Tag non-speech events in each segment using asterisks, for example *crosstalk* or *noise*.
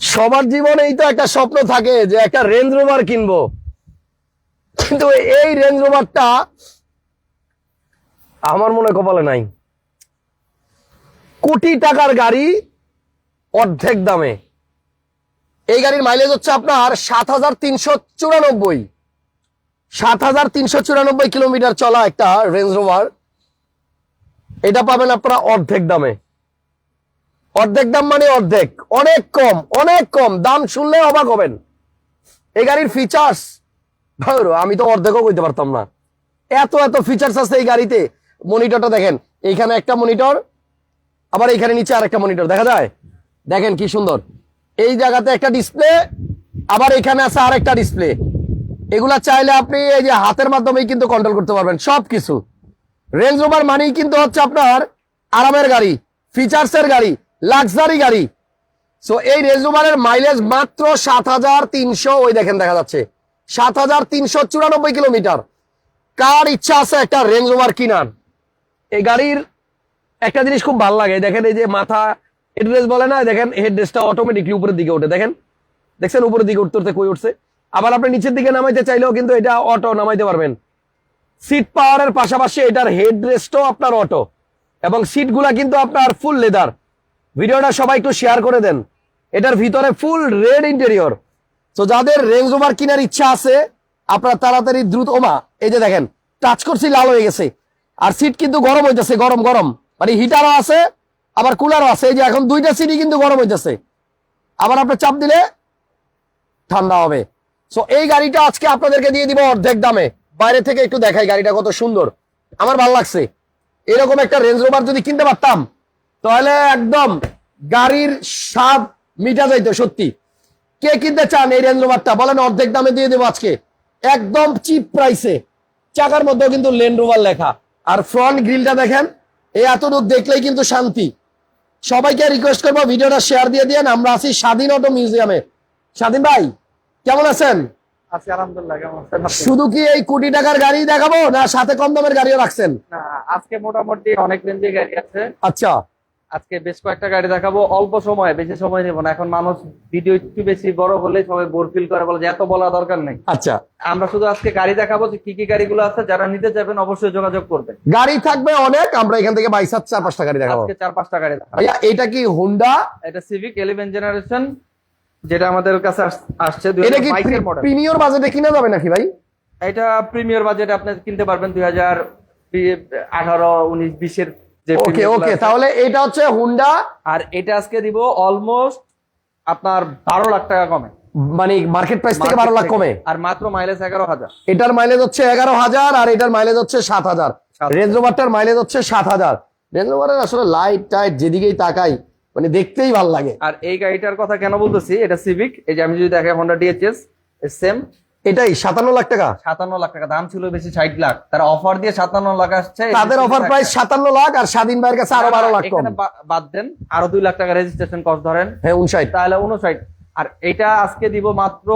সবার জীবনেই তো একটা স্বপ্ন থাকে যে একটা রেঞ্জ রোভার কিনবো। কিন্তু এই রেঞ্জ রোভারটা আমার মনে কপালে নাই। কোটি টাকার গাড়ি অর্ধেক দামে। এই গাড়ির মাইলেজ হচ্ছে আপনার সাত হাজার তিনশো চুরানব্বই। সাত হাজার তিনশো চুরানব্বই কিলোমিটার চলা একটা রেঞ্জ রোভার এটা পাবেন আপনারা অর্ধেক দামে। অর্ধেক দাম মানে অর্ধেক। অনেক কম অনেক কম। দাম শুনলে অবাক হবেন। এই গাড়ির ফিচার্স ধরো, আমি তো অর্ধেকও কইতে পারতাম না। এত এত ফিচার্স আছে এই গাড়িতে। মনিটরটা দেখেন, এইখানে একটা মনিটর, আবার এইখানে নিচে আরেকটা মনিটর। দেখা যায়? দেখেন কি সুন্দর। এই জায়গাতে একটা ডিসপ্লে আবার এখানে আছে আরেকটা ডিসপ্লে এগুলা চাইলে আপনি এই যে হাতের মাধ্যমেই কিন্তু কন্ট্রোল করতে পারবেন সব কিছু রেঞ্জ রোভার মানেই কিন্তু হচ্ছে আপনার আরামের গাড়ি ফিচার্সের গাড়ি। লাক্সারি গাড়ি। সো এই রেঞ্জ রোভারের মাইলেজ মাত্র সাত হাজার তিনশো, ওই দেখেন দেখা যাচ্ছে। সাত হাজার তিনশো চুরানব্বই কিলোমিটার। কার ইচ্ছা আছে একটা রেঞ্জ রোভার কিনার? এই গাড়ির একটা জিনিস খুব ভালো লাগে। দেখেন এই যে মাথা হেডরেস বলে না, দেখেন হেডরেসটা অটোমেটিকলি উপরের দিকে ওঠে। দেখেন, দেখছেন উপরের দিকে উঠতে উঠতে কই উঠছে? আবার আপনি নিচের দিকে নামাইতে চাইলেও কিন্তু এটা অটো নামাইতে পারবেন। সিট পাওয়ারের পাশাপাশি এটার হেড রেস্টও আপনার অটো এবং সিটগুলা কিন্তু আপনার ফুল লেদার ভিডিওটা সবাই একটু শেয়ার করে দেন। এটার ভিতরে ফুল রেড ইন্টেরিয়র তো যাদের রেঞ্জ ওভার কেনার ইচ্ছা আছে, আপনারা তাড়াতাড়ি দ্রুত ওমা, এই যে দেখেন টাচ করছি, লাল হয়ে গেছে। আর সিট কিন্তু গরম হইতেছে, গরম গরম। মানে হিটারও আছে, আবার কুলারও আছে। এই যে এখন দুইটা সিটই কিন্তু গরম হইতেছে। আবার আপনার চাপ দিলে ঠান্ডা হবে। সো এই গাড়িটা আজকে আপনাদেরকে দিয়ে দিব অর্ধেক দামে। বাইরে থেকে একটু দেখাই গাড়িটা কত সুন্দর। আমার ভালো লাগছে। এরকম একটা রেঞ্জ রোভার যদি কিনতে পারতাম তাহলে একদম গাড়ির স্বাদ মিটা যাইতো সত্যি। কে কিনতে চান এই রেঞ্জ রোভারটা বলেন অর্ধেক দামে দিয়ে দেবো আজকে। একদম চিপ প্রাইসে চাকার মধ্যেও কিন্তু লেন রোভার লেখা। আর ফ্রন্ট গ্রিলটা দেখেন এই এতটুক দেখলেই কিন্তু শান্তি। সবাইকে রিকোয়েস্ট করব ভিডিওটা শেয়ার দিয়ে দিয়েন। আমরা আছি স্বাধীন অটো মিউজিয়ামে স্বাধীন ভাই কেমন আছেন? আলহামদুলিল্লাহ কেমন আছেন শুধু কি এই কোটি টাকার গাড়ি দেখাবো না সাথে কম দামের গাড়িও রাখছেন? আজকে মোটামুটি অনেক রেঞ্জে গাড়ি আছে। আচ্ছা। আজকে বেশ কয়েকটা গাড়ি দেখাবো। অল্প সময় বেশি সময় নেব না। এখন মানুষ ভিডিও একটু বেশি বড় হলে সবাই বোর ফিল করে বলে যে এত বলা দরকার নেই। আচ্ছা। আমরা শুধু আজকে গাড়ি দেখাবো যে কি কি গাড়িগুলো আছে যারা নিতে যাবেন অবশ্যই যোগাযোগ করবেন। গাড়ি থাকবে অনেক আমরা এখান থেকে বাইসাত চার পাঁচটা গাড়ি দেখাবো। আজকে চার পাঁচটা গাড়ি দেখাবো। ভাইয়া এটা কি হুন্ডা এটা সিভিক ইলেভেন জেনারেশন যেটা আমাদের কাছে আসছে এটা কি প্রিমিয়র বাজেটে কিনা যাবে নাকি ভাই? এটা প্রিমিয়ার বাজেট আপনি কিনতে পারবেন দুই হাজার আঠারো উনিশ বিশের ওকে ওকে তাহলে এটা হচ্ছে হুন্ডা আর এটা আজকে দিব অলমোস্ট আপনার বারো লাখ টাকা কমে। মানে মার্কেট প্রাইস থেকে বারো লাখ কমে। আর মাত্র মাইলেজ এগারো হাজার। এটার মাইলেজ হচ্ছে এগারো হাজার আর এটার মাইলেজ হচ্ছে সাত হাজার। সাত রেঞ্জ রোভারটার মাইলেজ হচ্ছে সাত হাজার। রেঞ্জ রোভারের আসলে লাইট টাইট যেদিকেই তাকাই মানে দেখতেই ভালো লাগে। আর এই গাড়িটার কথা কেন বলতেছি? এটা সিভিক এই যে আমি যদি দেখে হন্ডা ডিএচএস সেম এটাই সাতান্ন লাখ টাকা। সাতান্ন লাখ টাকা দাম ছিল বেশি ষাট লাখ। তারা অফার দিয়ে সাতান্ন লাখ আসছে তাদের অফার প্রাইস সাতান্ন লাখ আর স্বাধীন ভাইয়ের কাছে আরও বারো লাখ কম। বাদ দেন আরও দুই লাখ টাকা রেজিস্ট্রেশন কস্ট ধরেন। হ্যাঁ উনষাট তাহলে উনষাট আর এটা আজকে দিব মাত্র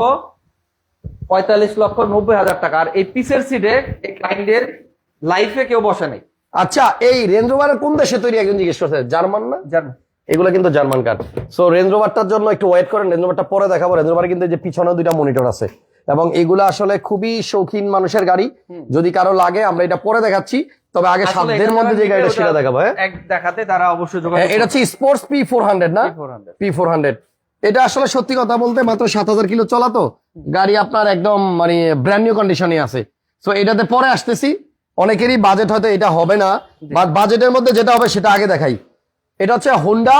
পঁয়তাল্লিশ লক্ষ নব্বই হাজার টাকা। আর এই পিসের সিটে এই ক্লাইন্টের লাইফে কেউ বসে নেই। আচ্ছা এই রেঞ্জ রোভারের কোন দেশে তৈরি একজন জিজ্ঞেস করছে? জার্মান না? জানেন এগুলো কিন্তু জার্মান কার সো রেঞ্জ রোভারটার জন্য একটু ওয়েট করেন রেঞ্জ রোভারটা পরে দেখাবো। রেঞ্জ রোভার কিন্তু যে পিছনে দুইটা মনিটর আছে। এবং এগুলো আসলে খুবই শৌখিন মানুষের গাড়ি। যদি কারও লাগে আমরা এটা পরে দেখাচ্ছি। তবে আগে আসলে সাধ্যের মধ্যে যে গাড়িটা সেটা দেখাবো হ্যাঁ? এক দেখাতে তারা অবশ্যই এটা হচ্ছে স্পোর্টস পি ফোর হান্ড্রেড না? পি ফোর হান্ড্রেড এটা আসলে সত্যি কথা বলতে মাত্র সাত হাজার কিলো চলা তো। গাড়ি আপনার একদম মানে ব্র্যান্ড নিউ কন্ডিশনে আছে। সো এটাতে পরে আসতেছি। অনেকেরই বাজেট হয়তো এটা হবে না বাট বাজেটের মধ্যে যেটা হবে সেটা আগে দেখাই। এটা হচ্ছে হোন্ডা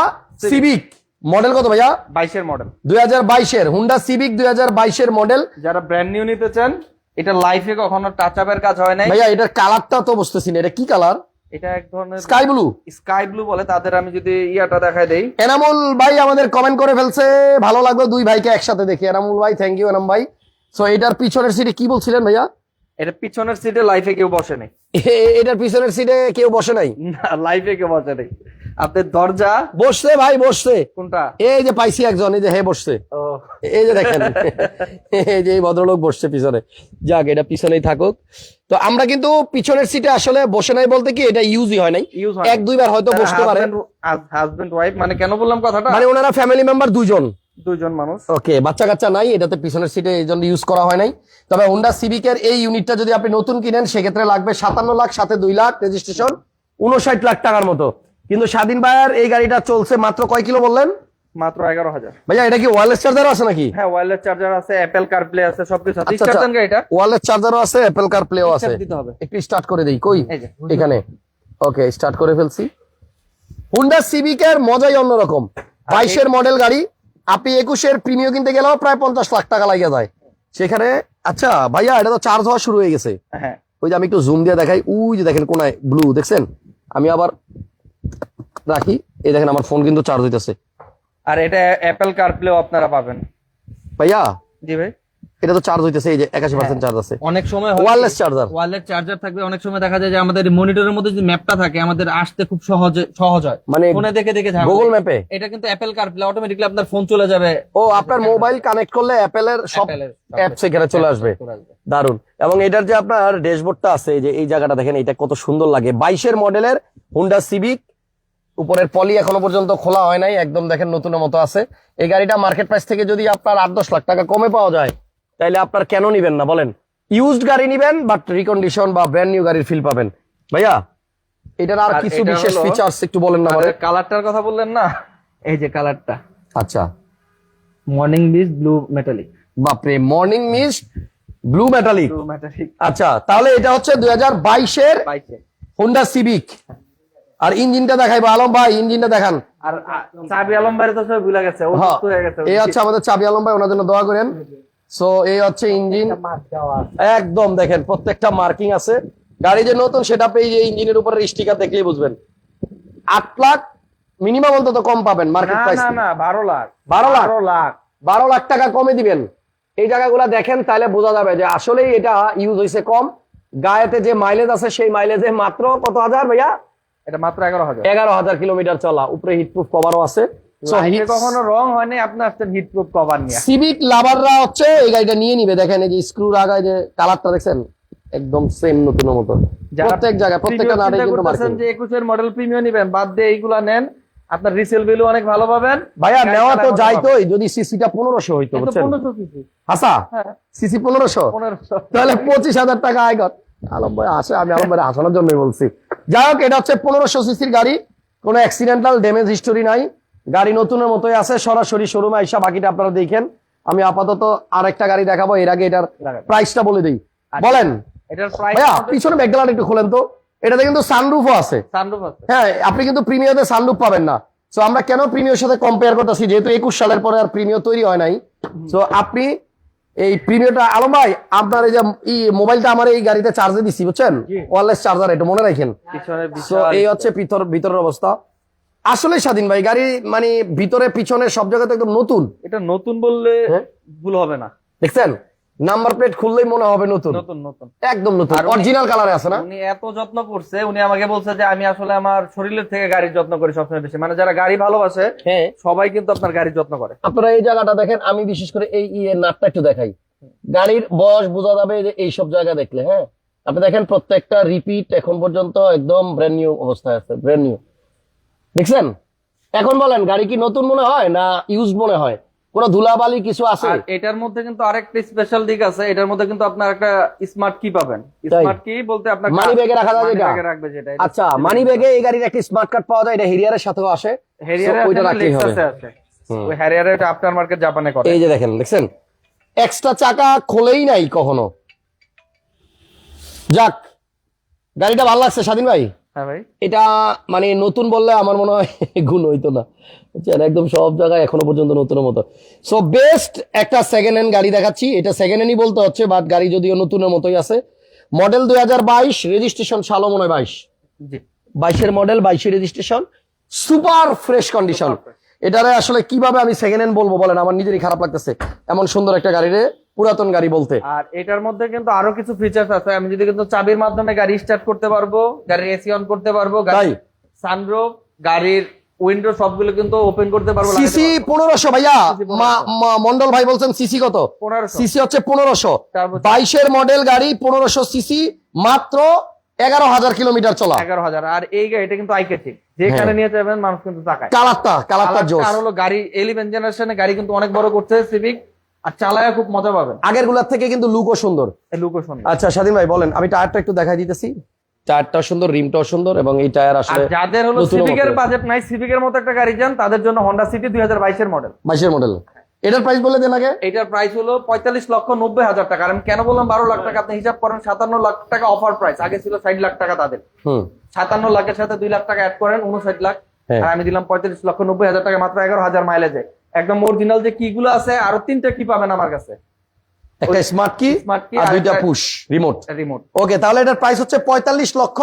সিভিক মডেল কত ভাইয়া? বাইশের মডেল। দুই হাজার বাইশের হুন্ডা সিভিক দুই হাজার বাইশের মডেল যারা ব্র্যান্ড নিউ নিতে চান এটা লাইফে কখনো টাচ আপের কাজ হয় নাই। ভাইয়া এটার কালারটা তো বুঝতেছি না এটা কি কালার এটা এক ধরনের স্কাই ব্লু স্কাই ব্লু বলে তাদের আমি যদি ইয়াটা দেখাই দেই। এনামুল ভাই আমাদের কমেন্ট করে ফেলছে ভালো লাগল দুই ভাইকে একসাথে দেখি। এনামুল ভাই থ্যাংক ইউ এনাম ভাই। সো এটার পিছনের সিটে কি বলছিলেন ভাইয়া? এটা পিছনের সিটে লাইফে কেউ বসে নেই। এটার পিছনের সিটে কেউ বসে নাই? না লাইফে কেউ বসে নেই। আপনার দরজা? বসছে ভাই বসছে কোনটা? এই যে পাইছি একজন এই যে হে বসছে। এই যে দেখেন *laughs* এই যে এই ভদ্রলোক বসছে পিছনে। যাক এটা পিছনেই থাকুক। তো আমরা কিন্তু পিছনের সিটে আসলে বসে নাই বলতে কি এটা ইউজই হয় নাই। এক দুইবার হয়তো বসতে পারে। হাজবেন্ড ওয়াইফ মানে কেন বললাম কথাটা? মানে ওনারা ফ্যামিলি মেম্বার দুইজন। দুইজন মানুষ। ওকে বাচ্চা কাচ্চা নাই এটাতে পিছনের সিটে এই জন্য ইউজ করা হয় নাই। তবে হোন্ডা সিভিকের এই ইউনিটটা যদি আপনি নতুন কিনেন সেক্ষেত্রে লাগবে সাতান্ন লাখ সাথে দুই লাখ রেজিস্ট্রেশন উনষাট লাখ টাকার মতো। কিন্তু স্বাধীন ভাইয়ার এই গাড়িটা চলছে মাত্র কয় কিলো বললেন? মাত্র এগারো হাজার। ভাইয়া এটা কি ওয়ারলেস চার্জারও আছে নাকি? হ্যাঁ ওয়্যারলেস চার্জার আছে অ্যাপেল কার প্লে আছে সবকিছু আছে। আচ্ছা, স্টার্ট আচ্ছা। গাড়িটা ওয়ারলেস চার্জারও আছে অ্যাপেল কার প্লেও আছে। দিতে হবে। একটু স্টার্ট করে দেই কই? এখানে। ওকে স্টার্ট করে ফেলছি। হুন্ডা সিভিকের মজাই অন্যরকম। বাইশের মডেল গাড়ি আপনি একুশের প্রিমিয় কিনতে গেলেও প্রায় পঞ্চাশ লাখ টাকা লাগিয়ে যায়। সেখানে আচ্ছা ভাইয়া এটা তো চার্জ হওয়া শুরু হয়ে গেছে। হ্যাঁ। ওই যে আমি একটু জুম দিয়ে দেখাই। ওই যে দেখেন কোনায় ব্লু দেখছেন? আমি আবার রাখি। এই দেখেন আমার ফোন কিন্তু চার্জ হইতেছে। আর এটা অ্যাপেল কার প্লেও আপনারা পাবেন। ভাইয়া? জি ভাই। এটা তো চার্জ হইতেছে এই যে একাশি পার্সেন্ট চার্জ আছে। অনেক সময় ওয়ারলেস চার্জার ওয়ারলেস চার্জার থাকবে অনেক সময় দেখা যায় যে আমাদের মনিটরের মধ্যে যে ম্যাপটা থাকে আমাদের আসতে খুব সহজে সহজ হয়। মানে ফোনে দেখে দেখে ঝামেলা। গুগল ম্যাপে এটা কিন্তু অ্যাপেল কার প্লে অটোমেটিকলি আপনার ফোন চলে যাবে। ও আপনার মোবাইল কানেক্ট করলে অ্যাপেলের সব অ্যাপস এখানে চলে আসবে। চলে আসবে। দারুণ এবং এটার যে আপনার ড্যাশবোর্ডটা আছে এই যে এই জায়গাটা দেখেন এটা কত সুন্দর লাগে। বাইশের মডেলের হুন্ডা সিভিক উপরের পলি এখনও পর্যন্ত খোলা হয় নাই একদম দেখেন নতুনের মতো আছে। এই গাড়িটা মার্কেট প্রাইস থেকে যদি আপনার আট দশ লাখ টাকা কমে পাওয়া যায় তাহলে আপনার কেন নিবেন না বলেন? ইউজড গাড়ি নিবেন বাট রিকন্ডিশন বা ব্র্যান্ড নিউ গাড়ির ফিল পাবেন। ভাইয়া এটার আর কিছু বিশেষ ফিচার্স একটু বলেন না কালারটার কথা বললেন না? এই যে কালারটা আচ্ছা। মর্নিং বিজ ব্লু মেটালিক বাপরে মর্নিং মিস্ট ব্লু মেটালিক আচ্ছা তাহলে এটা হচ্ছে দুই হাজার বাইশের হোন্ডা সিভিক আর ইঞ্জিনটা দেখাইবো আলম ভাই ইঞ্জিনটা দেখান। আর চাবি আলম বাইরে তো সব ভুলে গেছে ও হ্যাঁ, হয়ে গেছে এই হচ্ছে আমাদের চাবি আলম ভাই ওনার জন্য দোয়া করেন। সো এই হচ্ছে ইঞ্জিন। একদম দেখেন প্রত্যেকটা মার্কিং আছে। গাড়ি যে নতুন সেটা পেয়ে যে ইঞ্জিনের উপরে স্টিকার দেখলেই বুঝবেন। আট লাখ মিনিমাম অন্তত কম পাবেন মার্কেট প্রাইস না না বারো লাখ। বারো লাখ? বারো লাখ। বারো লাখ টাকা কমে দিবেন। এই জায়গাগুলো দেখেন তাহলে বোঝা যাবে যে আসলেই এটা ইউজ হয়েছে কম। গায়েতে যে মাইলেজ আছে সেই মাইলেজে মাত্র কত হাজার ভাইয়া? এটা মাত্র এগারো হাজার। এগারো হাজার কিলোমিটার চলা উপরে হিটপ্রুফ কভারও আছে। So, লাইফে hit- কখনো রং হয়নি আপনি আসছেন হিট কভার নিয়ে। সিভিক লাভাররা হচ্ছে এই গাড়িটা নিয়ে নিবে। দেখেন এই যে স্ক্রু লাগায় যে কালারটা দেখছেন? একদম সেম নতুনের মতো। প্রত্যেক জায়গায় প্রত্যেকটা নাটে কিন্তু মার্কিং যে একুশের মডেল প্রিমিয়াম নিবেন বাদ দিয়ে এইগুলা নেন আপনার রিসেল ভ্যালু অনেক ভালো পাবেন। ভাইয়া নেওয়া তো যাইতোই যদি সিসিটা পনেরোশো হইতো বুঝছেন? পনেরোশো সিসি হাসা? হ্যাঁ। সিসি তাহলে টাকা আয় কর। আলম ভাই আসে আমি আলম ভাই আসানোর জন্যই বলছি। যাই হোক এটা হচ্ছে পনেরোশো সিসির গাড়ি। কোনো অ্যাক্সিডেন্টাল ড্যামেজ হিস্টোরি নাই। গাড়ি নতুনের মতোই আছে সরাসরি শোরুমে আইসা বাকিটা আপনারা দেখেন। আমি আপাতত আরেকটা গাড়ি দেখাবো এর আগে এটার প্রাইসটা বলে দিই। আচ্ছা। বলেন। পিছনে ব্যাকগ্রাউন্ড একটু খোলেন তো। এটাতে কিন্তু সানরুফও আছে। হ্যাঁ আপনি কিন্তু প্রিমিয়তে সানরুফ পাবেন না। তো আমরা কেন প্রিমিয়র সাথে কম্পেয়ার করতেছি? যেহেতু একুশ সালের পরে আর প্রিমিয়র তৈরি হয় নাই। তো আপনি এই প্রিমিয়ারটা আলম ভাই আপনার এই যে মোবাইলটা আমার এই গাড়িতে চার্জে দিছি বুঝছেন। ওয়ারলেস চার্জার এটা মনে রাখেন। এই হচ্ছে ভিতর ভিতরের অবস্থা। আসলে স্বাধীন ভাই গাড়ি মানে ভিতরে পিছনে সব জায়গাতে একদম নতুন। এটা নতুন বললে হ্যাঁ? ভুল হবে না। দেখছেন? নাম্বার প্লেট খুললেই মনে হবে নতুন। নতুন নতুন। একদম নতুন অরিজিনাল কালারে আছে না? উনি এত যত্ন করছে উনি আমাকে বলছে যে আমি আসলে আমার শরীরের থেকে গাড়ির যত্ন করি সবসময় বেশি। মানে যারা গাড়ি ভালোবাসে হ্যাঁ। সবাই কিন্তু আপনার গাড়ির যত্ন করে। আপনারা এই জায়গাটা দেখেন আমি বিশেষ করে এই নাটটা একটু দেখাই। গাড়ির বয়স বোঝা যাবে যে এইসব জায়গা দেখলে হ্যাঁ? আপনি দেখেন প্রত্যেকটা রিপিট এখন পর্যন্ত একদম ব্র্যান্ড নিউ অবস্থায় আছে ব্র্যান্ড নিউ দেখছেন? এখন বলেন গাড়ি কি নতুন মনে হয় না ইউজ মনে হয়? কোনো ধুলাবালি কিছু আছে? এটার মধ্যে কিন্তু আরেকটা স্পেশাল দিক আছে এটার মধ্যে কিন্তু আপনার একটা স্মার্ট কি পাবেন। স্মার্ট কি বলতে আপনার bag এ রাখা যাবে এটা? ব্যাগে রাখবে যেটা আচ্ছা মানি ব্যাগে এই গাড়ির একটা স্মার্ট কার্ড পাওয়া যায় এটা হেরিয়ারের সাথেও আসে। হ্যারিয়ারে So, ওইটা রাখলেই হবে। আছে ওই হ্যারিয়ারে এটা আফটার মার্কেট জাপানে করে। এই যে দেখেন দেখছেন? এক্সট্রা চাকা খোলেই নাই কখনো। যাক গাড়িটা ভালো লাগছে স্বাধীন ভাই। হ্যাঁ ভাই। এটা মানে নতুন বললে আমার মনে হয় *laughs* গুণ হইতো না। বুঝছেন একদম সব জায়গায় এখনও পর্যন্ত নতুনের মতো। সো বেস্ট একটা সেকেন্ড হ্যান্ড গাড়ি দেখাচ্ছি। এটা সেকেন্ড হ্যান্ডই বলতে হচ্ছে বাট গাড়ি যদিও নতুনের মতোই আছে। মডেল দুই হাজার বাইশ রেজিস্ট্রেশন সালো মনে হয় বাইশ বাইশের মডেল বাইশের রেজিস্ট্রেশন সুপার ফ্রেশ কন্ডিশন এটারে আসলে কীভাবে আমি সেকেন্ড হ্যান্ড বলব বলেন? আমার নিজেরই খারাপ লাগতেছে। এমন সুন্দর একটা গাড়ি রে পুরাতন গাড়ি বলতে। আর এটার মধ্যে কিন্তু আরও কিছু ফিচার্স আছে। আমি যদি কিন্তু চাবির মাধ্যমে গাড়ি স্টার্ট করতে পারব গাড়ির এসি অন করতে পারব গাড়ি গাড়ির সানরুফ গাড়ির উইন্ডো সবগুলো কিন্তু ওপেন করতে পারব সিসি পনেরোশো ভাইয়া মন্ডল ভাই বলছেন সিসি কত? সিসি হচ্ছে পনেরোশো। বাইশের মডেল গাড়ি পনেরোশো সিসি মাত্র এগারো হাজার কিলোমিটার চলা। এগারো হাজার। আর এই গাড়িটা কিন্তু আইকেটিক যেখানে হ্যাঁ। নিয়ে যাবেন মানুষ কিন্তু তাকায়। কালারটা কালারটা জোস। আর হলো গাড়ি এলিভেন জেনারেশনে গাড়ি কিন্তু অনেক বড় করছে সিভিক আর চালায় খুব মজা পাবেন। আগেরগুলার থেকে কিন্তু লুকও সুন্দর। লুকও সুন্দর। আচ্ছা স্বাধীন ভাই বলেন আমি টায়ারটা একটু দেখাই দিতেছি। টায়ারটাও সুন্দর রিমটাও সুন্দর এবং এই টায়ার আসলে যাদের হলো সিভিকের বাজেট নাই সিভিকের মতো একটা গাড়ি যান তাদের জন্য হন্ডা সিটি দুই হাজার বাইশের মডেল বাইশের মডেল এটার প্রাইস বলে দেন আগে। এটার প্রাইস হলো পঁয়তাল্লিশ লক্ষ নব্বই হাজার টাকা। আমি কেন বললাম বারো লাখ টাকা? আপনি হিসাব করেন সাতান্ন লাখ টাকা অফার প্রাইস আগে ছিল ষাট লাখ টাকা তাদের। হুম। সাতান্ন লাখের সাথে দুই লাখ টাকা অ্যাড করেন উনষাট লাখ। হ্যাঁ। আর আমি দিলাম পঁয়তাল্লিশ লক্ষ নব্বই হাজার টাকা মাত্র এগারো হাজার মাইলেজে একদম অরিজিনাল যে কি গুলো আছে আরও তিনটা কি পাবেন আমার কাছে। একটা স্মার্ট কি আর দুইটা পুশ রিমোট রিমোট ওকে তাহলে এটার প্রাইস হচ্ছে পঁয়তাল্লিশ লক্ষ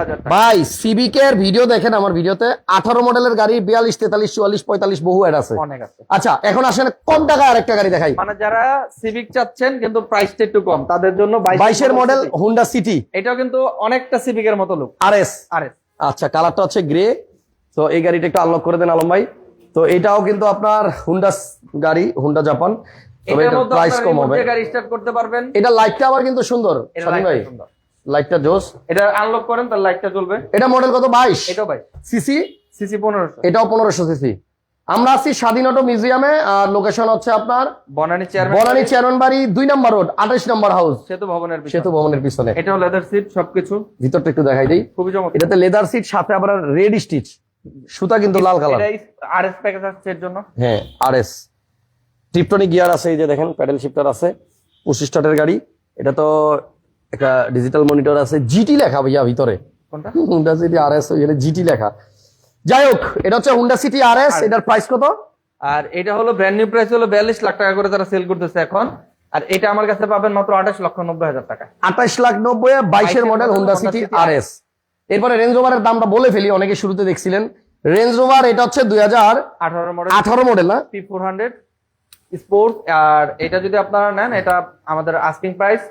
হাজার টাকা। ভিডিও দেখেন আমার ভিডিওতে আঠারো মডেলের গাড়ি বিয়াল্লিশ তেতাল্লিশ চুয়াল্লিশ পঁয়তাল্লিশ বহু অ্যাড আছে। আচ্ছা এখন আসেন কম টাকা আরেকটা গাড়ি দেখাই। মানে যারা সিভিক চাচ্ছেন কিন্তু প্রাইসটা একটু কম তাদের জন্য বাইশের মডেল হুন্ডা সিটি এটাও কিন্তু অনেকটা সিভিকের মতো লুক আর এস আরে আচ্ছা কালারটা হচ্ছে গ্রে তো এই গাড়িটা একটু আনলক করে দেন আলম ভাই। তো এটাও কিন্তু আপনার হুন্ডা গাড়ি হুন্ডা জাপান তবে মধ্যে প্রাইস কম হবে। গাড়ি স্টার্ট করতে পারবেন। এটা লাইটটা আবার কিন্তু সুন্দর এটা ভাই। লাইটটা জোস। এটা আনলক করেন তার লাইটটা জ্বলবে। এটা মডেল কত? বাইশ। এটাও ভাই সিসি? সিসি পনেরোশো। এটাও পনেরোশো সিসি। আমরা আছি স্বাধীন অটো মিউজিয়ামে আর লোকেশন হচ্ছে আপনার বনানী চেয়ারম্যান বনানী চেয়ারম্যান বাড়ি দুই নম্বর রোড আঠাশ নম্বর হাউস সেতু ভবনের সেতু ভবনের পিছনে। এটাও লেদার সিট সবকিছু। ভিতরটা একটু দেখাই দিই। খুবই চমৎকার। এটাতে লেদার সিট সাথে আবার রেড স্টিচ সুতা কিন্তু লাল কালার এটা আরএস প্যাকেজ আসছে এর জন্য। হ্যাঁ আর এস টিপটনিক গিয়ার আছে এই যে দেখেন প্যাডেল শিফটার আছে পঁচিশ স্টার্টের গাড়ি এটা তো একটা ডিজিটাল মনিটর আছে জিটি লেখা ভাইয়া ভিতরে। Honda City R S GT লেখা। যাই হোক এটা হচ্ছে হুন্ডা সিটি আর এস এটার প্রাইস কত? আর এটা হলো ব্র্যান্ড নিউ প্রাইস হলো বিয়াল্লিশ লাখ টাকা করে তারা সেল করতেছে এখন। আর এটা আমার কাছে পাবেন মাত্র আঠাশ লক্ষ নব্বই হাজার টাকা। আঠাশ লাখ নব্বই বাইশের model Honda City R S এরপরে রেঞ্জ রোভারের দামটা বলে ফেলি অনেকে শুরুতে দেখছিলেন। রেঞ্জ রোভার এটা হচ্ছে দুই হাজার আঠারো মডেল আঠারো মডেল না? পি ফোর হান্ড্রেড স্পোর্টস আর এটা যদি আপনারা নেন এটা আমাদের আস্কিং প্রাইস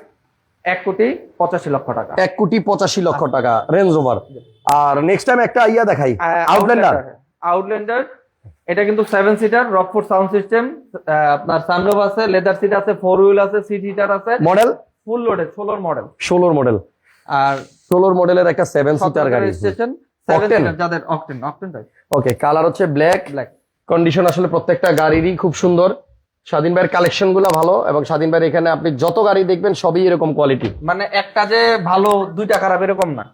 এক কোটি পঁচাশি লক্ষ টাকা। এক কোটি পঁচাশি লক্ষ টাকা রেঞ্জ রোভার আর নেক্সট টাইম একটা ইয়া দেখাই আউটল্যান্ডার আউটল্যান্ডার এটা কিন্তু seven seater Rockford sound system আপনার সানরুফ আছে লেদার সিট আছে ফোর হুইল আছে সিট হিটার আছে। মডেল ফুল লোডেড ষোলোর মডেল ষোলোর মডেল আর ষোলোর মডেলের একটা সেভেন সিটার গাড়ি? সিটার যাদের অকটেন অকটেন ওকে কালার হচ্ছে ব্ল্যাক ব্ল্যাক কন্ডিশন আসলে প্রত্যেকটা গাড়িরই খুব সুন্দর। স্বাধীন ভাইয়ের কালেকশনগুলো ভালো এবং স্বাধীন ভাইয়ের এখানে আপনি যত গাড়ি দেখবেন সবই এরকম কোয়ালিটি মানে একটা যে ভালো দুইটা খারাপ এরকম না।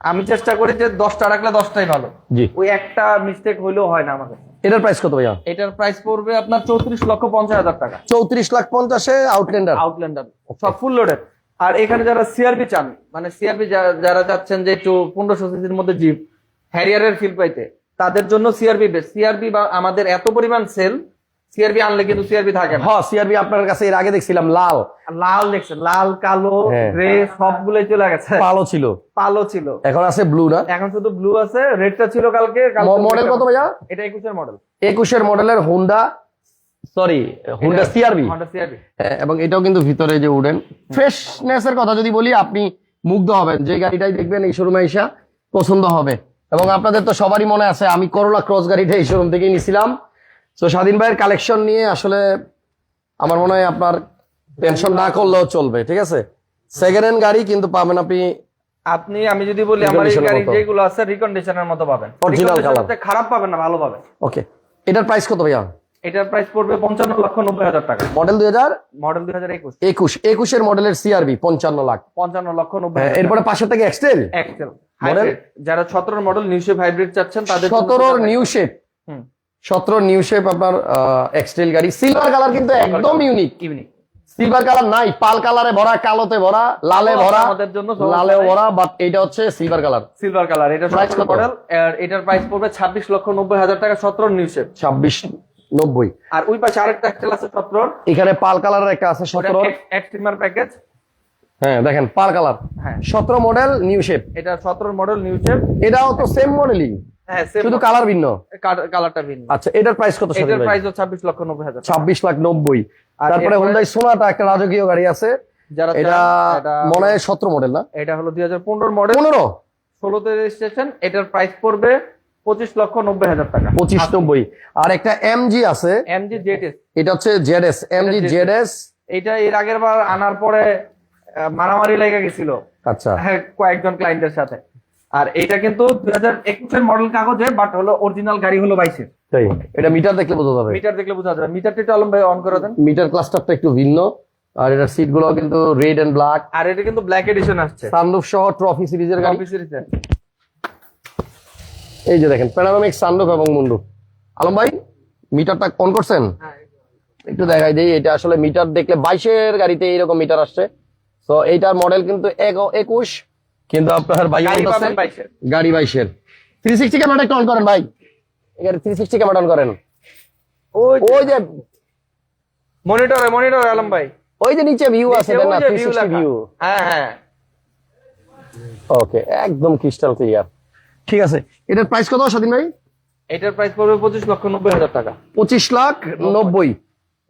আমি চেষ্টা করি যে দশটা রাখলে দশটাই ভালো। জি। ওই একটা মিস্টেক হইলেও হয় না আমাদের এটার প্রাইস কত ভাইয়া? এটার প্রাইস পড়বে আপনার চৌত্রিশ লক্ষ পঞ্চাশ হাজার টাকা। চৌত্রিশ লাখ পঞ্চাশে আউটল্যান্ডার আউটল্যান্ডার সব ফুল লোডেড আর এখানে যারা সিআরবি চান মানে সিআরবি যারা চাচ্ছেন যে একটু পনেরোশো সিসির মধ্যে জিপ হ্যারিয়ারের ফিল পাইতে তাদের জন্য সিআরবি বেস্ট সিআরবি বা আমাদের এত পরিমাণ সেল সিআরবি আনলে কিন্তু সিআরবি থাকে না। হ্যাঁ সিআরবি আপনার কাছে এর আগে দেখছিলাম লাল। লাল দেখছেন লাল কালো হ্যাঁ। গ্রে সবগুলোই চলে গেছে। পালও ছিল। পালো ছিল। এখন আছে ব্লু না? এখন শুধু ব্লু আছে রেডটা ছিল কালকে মডেল কত ভাইয়া? এটা একুশের মডেল একুশের মডেলের Honda sorry Honda CRV Honda CRV এবং এটাও কিন্তু ভিতরে যে উডেন ফ্রেশনেস এর কথা যদি বলি আপনি মুগ্ধ হবেন। যে গাড়িটাই দেখবেন এই শোরুমে পছন্দ হবে। এবং আপনাদের তো সবারই মনে আছে আমি করোলা ক্রস গাড়িটা এই শোরুম থেকেই নিছিলাম। তো স্বাধীন ভাইয়ের কালেকশন নিয়ে আসলে আমার মনে হয় আপনার টেনশন না করলেও চলবে ঠিক আছে? সেকেন্ড হ্যান্ড গাড়ি কিন্তু পাবেন আপনি আপনি আমি যদি বলি আমার এই গাড়ি যেগুলো আছে রিকন্ডিশনের মতো পাবেন। Recondition colour। খারাপ পাবেন না ভালো পাবেন। ওকে এটার প্রাইস কত ভাইয়া? এটার প্রাইস পড়বে পঞ্চান্ন লক্ষ নব্বই হাজার টাকা। মডেল দুই হাজার? মডেল দুই হাজার একুশ। একুশ। একুশের মডেলের সিআরবি পঞ্চান্ন লাখ। পঞ্চান্ন লক্ষ নব্বই হ্যাঁ, এরপরে পাশে থেকে এক্সটেল এক্সেল Model? যারা সতেরো মডেল নিউ শেপ হাইব্রিড চাচ্ছেন তাদের জন্য সতেরোর সেটা নিউ শেপ হুম। সতেরো নিউ শেপ আপনার এক্সটেল গাড়ি। সিলভার কালার কিন্তু একদম ইউনিক ইউনিক সিলভার কালার নাই পাল কালারে ভরা কালোতে ভরা লালে ভরা আমাদের জন্য লালেও ভরা বাট এটা হচ্ছে সিলভার কালার সিলভার কালার এটা সতেরো কত? মডেল আর এটার প্রাইস পড়বে ছাব্বিশ লক্ষ নব্বই হাজার টাকা সতেরো নিউ শেপ ছাব্বিশ নব্বই। আর ওই পাশে আরেকটা এক্সেল আছে সতেরোর। এখানে পাল কালারের একটা আছে সতেরো এক্সট্রিমার প্যাকেজ হ্যাঁ দেখেন পাল কালার হ্যাঁ। সতেরো মডেল নিউ শেপ এটা সতেরো মডেল নিউ শেপ এটাও তো সেম মডেলই শুধু কালার ভিন্ন? কালারটা ভিন্ন। আচ্ছা এটার প্রাইস কত এটার প্রাইস হচ্ছে ছাব্বিশ লক্ষ নব্বই হাজার টাকা। ছাব্বিশ লাখ নব্বই। আর তারপরে এরপরে- হুন্ডাই সোনাটা একটা রাজকীয় গাড়ি আছে। যারা এটা মনে হয় সতেরো মডেল না? এটা হলো দুই হাজার পনেরো মডেল পনেরো? ষোলোতে রেজিস্ট্রেশন এটার প্রাইস পড়বে পঁচিশ লক্ষ নব্বই হাজার টাকা। পঁচিশ নব্বই। আর একটা এমজি আছে। এমজি জেটেস এটা হচ্ছে জেডএস এমজি জেডএস এটা এর আগের বার আনার পরে মারামারি লেগে গেছিল। আচ্ছা। হ্যাঁ কয়েকজন ক্লায়েন্টের সাথে। আর এটা কিন্তু দুই হাজার একুশের মডেল কাগজে বাট হলো অরিজিনাল গাড়ি হলো বাইশের। তাই? এটা মিটার দেখলে বোঝা যাবে। মিটার দেখলে বোঝা যাবে। মিটারটা একটু আলম ভাই অন করে দেন। মিটার ক্লাস্টারটা একটু ভিন্ন। আর এটার সিটগুলো কিন্তু রেড এন্ড ব্ল্যাক আর এটা কিন্তু ব্ল্যাক এডিশন আসছে। সানরুফ সহ ট্রফি সিরিজের গাড়ি। সিরিজের এই যে দেখেন প্যানারোমিক সানরুফ এবং মুন্ডু আলম ভাই মিটারটা অন করছেন? একটু দেখাই দেই এটা আসলে মিটার দেখলে বাইশের গাড়িতে এইরকম মিটার আসছে। তো এইটার মডেল কিন্তু এক- একুশ। কিন্তু আপনার ভাই গাড়ি বাইশের। থ্রি সিক্সটি ক্যামেরাটা একটু অন করেন ভাই। এখানে থ্রি সিক্সটি ক্যামেরা অন করেন। ওই ওই যে মনিটরে মনিটরে আলম ভাই। ওই যে নিচে ভিউ আছে না থ্রি সিক্সটি। ভিউ হ্যাঁ হ্যাঁ। ওকে একদম ক্রিস্টাল ক্লিয়ার ঠিক আছে এটার প্রাইস কত স্বাধীন ভাই? এটার প্রাইস পড়বে পঁচিশ লক্ষ নব্বই হাজার টাকা। পঁচিশ লাখ নব্বই।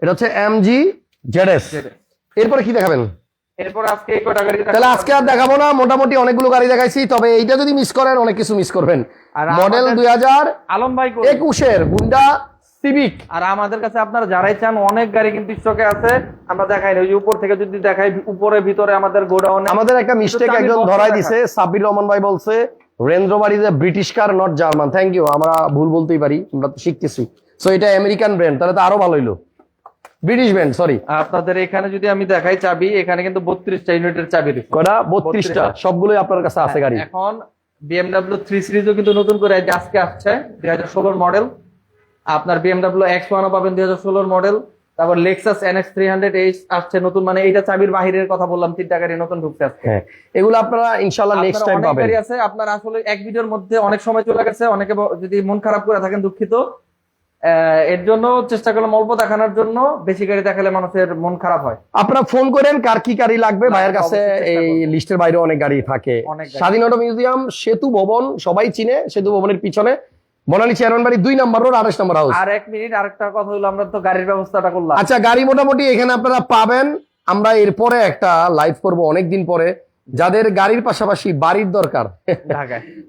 এটা হচ্ছে এম জি জেডএস এরপরে কি দেখাবেন? এরপর আজকে এই কটা গাড়ি তাহলে আজকে আর দেখাবো না মোটামুটি অনেকগুলো গাড়ি দেখাইছি তবে এইটা যদি মিস করেন অনেক কিছু মিস করবেন। মডেল দুই হাজার আলম ভাই একুশের গুন্ডা সিভিক আর আমাদের কাছে আপনারা যারাই চান অনেক গাড়ি কিন্তু স্টকে আছে আমরা দেখাই না। ওই উপর থেকে যদি দেখাই উপরে ভিতরে আমাদের গোডাউনে। আমাদের একটা মিস্টেক একজন ধরাই দিছে সাব্বির রহমান ভাই বলছে রেন্দ্র বাড়ি যে British car not German thank you আমরা ভুল বলতেই পারি আমরা তো শিখতেছি। সো এটা আমেরিকান ব্র্যান্ড তাহলে তো আরও ভালো হইল। ব্রিটিশ ব্র্যান্ড সরি আপনাদের এখানে যদি আমি দেখাই চাবি এখানে কিন্তু বত্রিশটা ইউনিটের চাবি কটা বত্রিশটা। সবগুলোই আপনার কাছে আছে গাড়ি। এখন বিএমডাব্লিউ থ্রি সিরিজও কিন্তু নতুন করে আজকে আসছে দুই হাজার ষোলোর মডেল আপনার বিএমডাব্লিউ এক্স ওয়ানও পাবেন দুই হাজার ষোলোর মডেল তারপর Lexus NX three hundred H আসছে নতুন মানে এইটা চাবির বাহিরের কথা বললাম তিনটা গাড়ি নতুন ঢুকছে আজকে। হ্যাঁ এগুলো আপনারা ইনশাল্লাহ নেক্সট টাইম পাবেন। গাড়ি আছে আপনার আসলে এক ভিডিওর মধ্যে অনেক সময় চলে গেছে অনেকে যদি মন খারাপ করে থাকেন দুঃখিত। এর জন্য চেষ্টা করলাম অল্প দেখানোর জন্য। বেশি গাড়ি দেখালে মানুষের মন খারাপ হয়। আপনারা ফোন করেন কার কি গাড়ি লাগবে। ভাইয়ের কাছে এই লিস্টের বাইরে অনেক গাড়ি থাকে। স্বাধীনতা মিউজিয়াম সেতু ভবন সবাই চিনে সেতু ভবনের পিছনে। বনানী চেয়ারম্যান বাড়ি দুই নম্বর রোড নম্বর হাউস আর এক মিনিট আরেকটা কথা হলো আমরা তো গাড়ির ব্যবস্থাটা করলাম। আচ্ছা গাড়ি মোটামুটি এখানে আপনারা পাবেন। আমরা এরপরে একটা লাইভ করব অনেকদিন পরে। যাদের গাড়ির পাশাপাশি বাড়ির দরকার।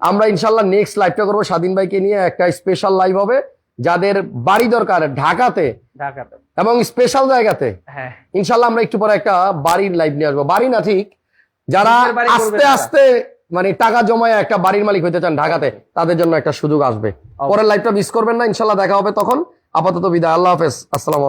আমরা ইনশাল্লাহ নেক্সট লাইভটা করব। স্বাধীন ভাইকে নিয়ে একটা স্পেশাল লাইভ হবে। যাদের বাড়ি দরকার ঢাকাতে এবং স্পেশাল জায়গাতে। হ্যাঁ। ইনশাল্লাহ আমরা একটু পরে একটা বাড়ির লাইভ নিয়ে আসব। বাড়ি না ঠিক যারা আস্তে আস্তে মানে টাকা জমায় একটা বাড়ির মালিক হইতে চান ঢাকাতে তাদের জন্য একটা সুযোগ আসবে। পরের লাইভটা মিস করবেন না ইনশাল্লাহ দেখা হবে তখন। আপাতত বিদায় আল্লাহ হাফেজ। আসসালামু